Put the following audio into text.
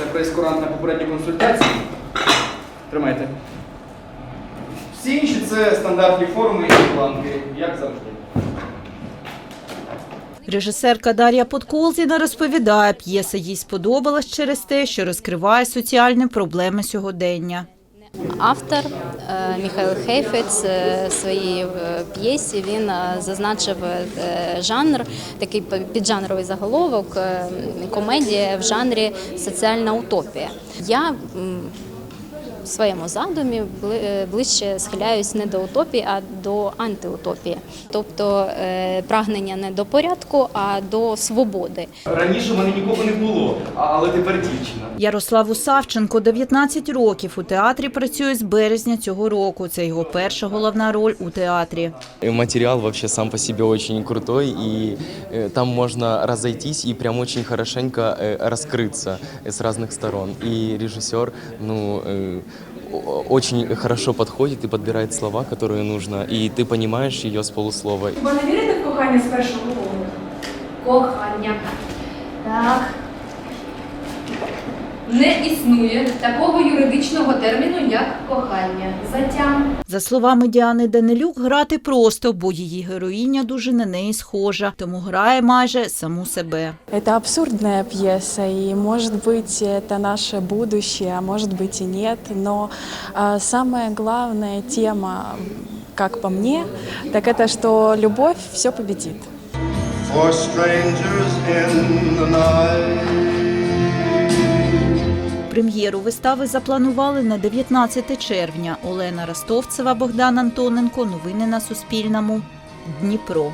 Це прейскурант на попередній консультації. Тримайте. Всі інші це стандартні форми і планки, як завжди. Режисерка Дар'я Подколзіна розповідає, п'єса їй сподобалась через те, що розкриває соціальні проблеми сьогодення. Автор е, Михайло Хейфець е, своїй е, п'єсі він зазначив жанр, такий піджанровий заголовок, комедія в жанрі соціальна утопія. Я в своєму задумі бли- е, ближче схиляюсь не до утопії, а до антиутопії, тобто е, прагнення не до порядку, а до свободи. Раніше в мене нікого не було, а- але тепер дівчина. Ярославу Савченко 19 років у театрі працює з березня цього року. Це його перша головна роль у театрі. И Материал вообще сам по себе очень крутой, и э, там можно разойтись и прям очень хорошенько э, раскрыться э, с разных сторон. И режиссер, ну, э, о- очень хорошо подходит и подбирает слова, которые нужно, и ты понимаешь ее с полуслова. Бо не в кохання з першого? Кохання. Так Не існує такого юридичного терміну, як кохання. Затям. За словами Діани Данилюк, грати просто, бо її героїня дуже на неї схожа, тому грає майже саму себе. Это абсурдная пьеса, и, может быть, это наше будущее, а может быть и нет. Но а, самая главная тема, как по мне, так это, что любовь все победит. for strangers in the night. Прем'єру вистави запланували на 19 червня. Олена Ростовцева, Богдан Антоненко. Новини на Суспільному. Дніпро.